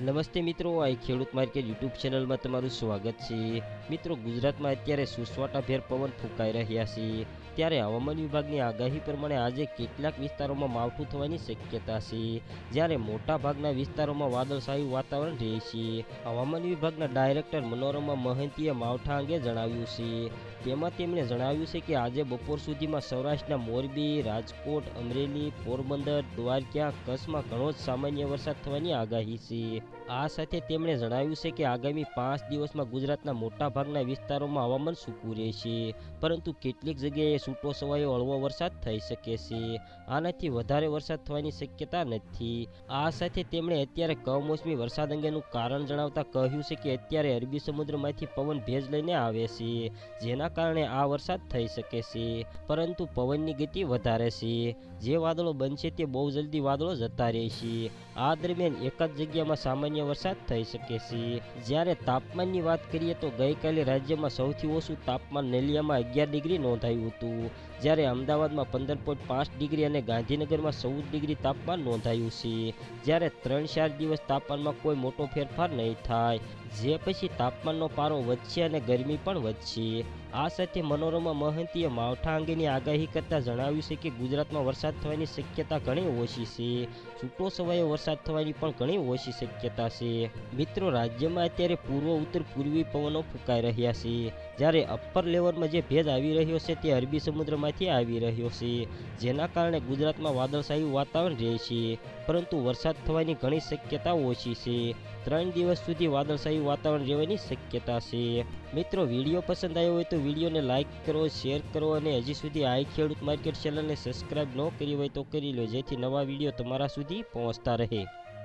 નમસ્તે મિત્રો, આ ખેડૂત માર્કેટ યુટ્યુબ ચેનલમાં તમારું સ્વાગત છે. મિત્રો, ગુજરાતમાં અત્યારે સુસવાટાભેર પવન ફૂંકાઈ રહ્યા છે. ત્યારે હવામાન વિભાગની આગાહી પ્રમાણે આજે કેટલાક વિસ્તારોમાં માવઠું થવાની શક્યતા છે. જ્યારે મોટા ભાગના વિસ્તારોમાં વાદળછાયું વાતાવરણ રહેશે હવામાન વિભાગના ડાયરેક્ટર મનોરમા મહંતીએ માવઠા અંગે જણાવ્યું છે. તેમાં તેમણે જણાવ્યું છે કે આજે બપોર સુધીમાં સૌરાષ્ટ્રના મોરબી, રાજકોટ, અમરેલી, પોરબંદર, દ્વારકા, કચ્છમાં ઘણો જ સામાન્ય વરસાદ થવાની આગાહી છે. આ સાથે તેમણે જણાવ્યું છે કે આગામી પાંચ દિવસમાં ગુજરાતના મોટાભાગના વિસ્તારોમાં હવામાન સૂકું રહેશે, પરંતુ કેટલીક જગ્યાએ છૂટો છવાયો હળવો વરસાદ થઈ શકે છે. આનાથી વધારે વરસાદ થવાની શક્યતા નથી. આ સાથે તેમણે અત્યારે કમોસમી વરસાદ અંગેનું કારણ જણાવતા કહ્યું છે કે અત્યારે અરબી સમુદ્રમાંથી પવન ભેજ લઈને આવે છે, જેના કારણે આ વરસાદ થઈ શકે છે, પરંતુ પવનની ગતિ વધારે છે. જે વાદળો બનશે તે બહુ જલ્દી વાદળો જતા રહેશે. આ દરમિયાન એક જ જગ્યામાં સામાન્ય વરસાદ થઈ શકે છે. જ્યારે તાપમાનની વાત કરીએ તો ગઈકાલે રાજ્યમાં સૌથી ઓછું તાપમાન નલિયામાં અગિયાર ડિગ્રી નોંધાયું હતું. જ્યારે અમદાવાદમાં પંદર પોઈન્ટ પાંચ ડિગ્રી અને ગાંધીનગરમાં ચૌદ ડિગ્રી તાપમાન નોંધાયું છે. જ્યારે ત્રણ ચાર દિવસ તાપમાનમાં કોઈ મોટો ફેરફાર નહીં થાય. જે પછી તાપમાનનો પારો વધશે અને ગરમી પણ વધશે. આ સાથે મનોરમા મહંતીએ માવઠા અંગેની આગાહી કરતાં જણાવ્યું છે કે ગુજરાતમાં વરસાદ થવાની શક્યતા ઘણી ઓછી છે. છૂટો સવાયો વરસાદ થવાની પણ ઘણી ઓછી શક્યતા છે. મિત્રો, રાજ્યમાં અત્યારે પૂર્વ, ઉત્તર, પૂર્વી પવનો ફૂંકાઈ રહ્યા છે. જ્યારે અપ્પર લેવલમાં જે ભેજ આવી રહ્યો છે તે અરબી સમુદ્રમાંથી આવી રહ્યો છે, જેના કારણે ગુજરાતમાં વાદળછાયું વાતાવરણ રહે છે. પરંતુ વરસાદ થવાની ઘણી શક્યતા ઓછી છે. ત્રણ દિવસ સુધી વાદળછાયું વાતાવરણ રહેવાની શક્યતા છે. મિત્રો, વીડિયો પસંદ આવ્યો હોય તો વિડીયોને લાઇક કરો, શેર કરો અને હજી સુધી આઈ ખેડૂત માર્કેટ ચેનલને સબસ્ક્રાઇબ ન કરી હોય તો કરી લો, જેથી નવા વીડિયો તમારા સુધી પહોંચતા રહે.